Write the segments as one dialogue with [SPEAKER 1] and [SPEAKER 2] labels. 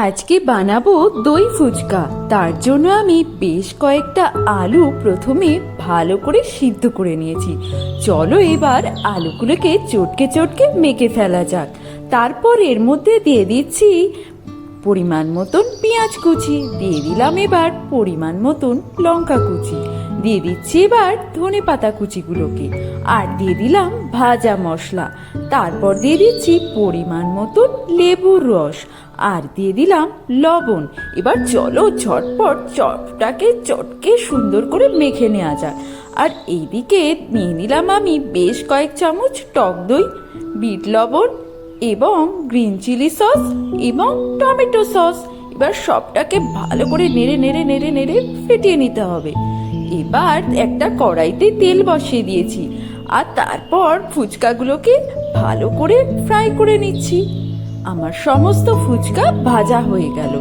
[SPEAKER 1] আজকে বানাবো দই ফুচকা। তার জন্য আমি বেশ কয়েকটা আলু প্রথমে ভালো করে সিদ্ধ করে নিয়েছি। চলো এবার আলুগুলোকে চটকে চটকে মেখে ফেলা যাক। তারপর এর মধ্যে দিয়ে দিচ্ছি পরিমাণ মতন পেঁয়াজ কুচি। দিয়ে দিলাম এবার পরিমাণ মতন লঙ্কা কুচি। দিয়ে দিচ্ছি এবার ধনে পাতা কুচিগুলোকে। আর দিয়ে দিলাম ভাজা মশলা। তারপর দিয়ে দিচ্ছি পরিমাণ মতন লেবুর রস। আর দিয়ে দিলাম লবণ। এবার চলো ঝটপট চপটাকে চটকে সুন্দর করে মেখে নেওয়া যাক। আর এইদিকে নিয়ে নিলাম আমি বেশ কয়েক চামচ টক দই, বিট লবণ এবং গ্রিন চিলি সস এবং টমেটো সস। এবার সবটাকে ভালো করে নেড়ে নেড়ে নেড়ে নেড়ে ফেটিয়ে নিতে হবে। এবার একটা কড়াইতে তেল বসিয়ে দিয়েছি। আর তারপর ফুচকাগুলোকে ভালো করে ফ্রাই করে নিচ্ছি। আমার সমস্ত ফুচকা ভাজা হয়ে গেল।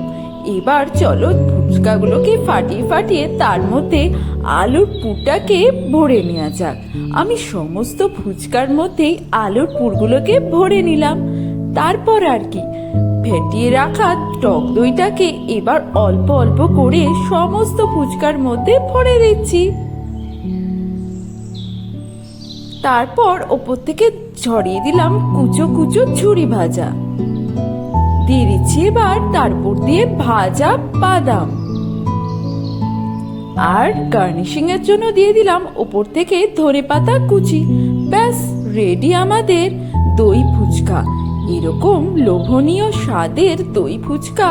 [SPEAKER 1] এবার চলো ফুচকাগুলোকে ফাটিয়ে ফাটিয়ে তার মধ্যে আলুর পুরটাকে ভরে নেওয়া যাক। আমি সমস্ত ফুচকার মধ্যেই আলুর পুরগুলোকে ভরে নিলাম। তারপর আর কি? ফেটিয়ে রাখা টক দইটাকে এবার অল্প অল্প করে সমস্ত ফুচকার মধ্যে ভরে দিচ্ছি। তারপর ওপর থেকে ছড়িয়ে দিলাম কুচো কুচো ঝুড়ি ভাজা। দিয়ে দিচ্ছি এবার তারপর দিয়ে ভাজা বাদাম। আর গার্নিশিং এর জন্য দিয়ে দিলাম ওপর থেকে ধনে পাতা কুচি। ব্যাস রেডি আমাদের দই ফুচকা। এরকম লোভনীয় স্বাদের দই ফুচকা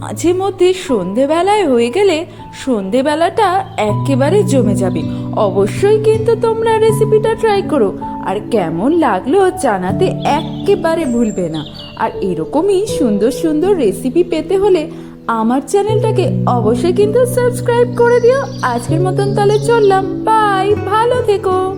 [SPEAKER 1] মাঝে মধ্যে সন্ধেবেলায় হয়ে গেলে সন্ধেবেলাটা একেবারে জমে যাবে। অবশ্যই কিন্তু তোমরা রেসিপিটা ট্রাই করো। আর কেমন লাগল জানাতে একেবারে ভুলবে না। আর এরকমই সুন্দর সুন্দর রেসিপি পেতে হলে আমার চ্যানেলটাকে অবশ্যই কিন্তু সাবস্ক্রাইব করে দিও। আজকের মতন তাহলে চললাম। বাই ভালো থেকো।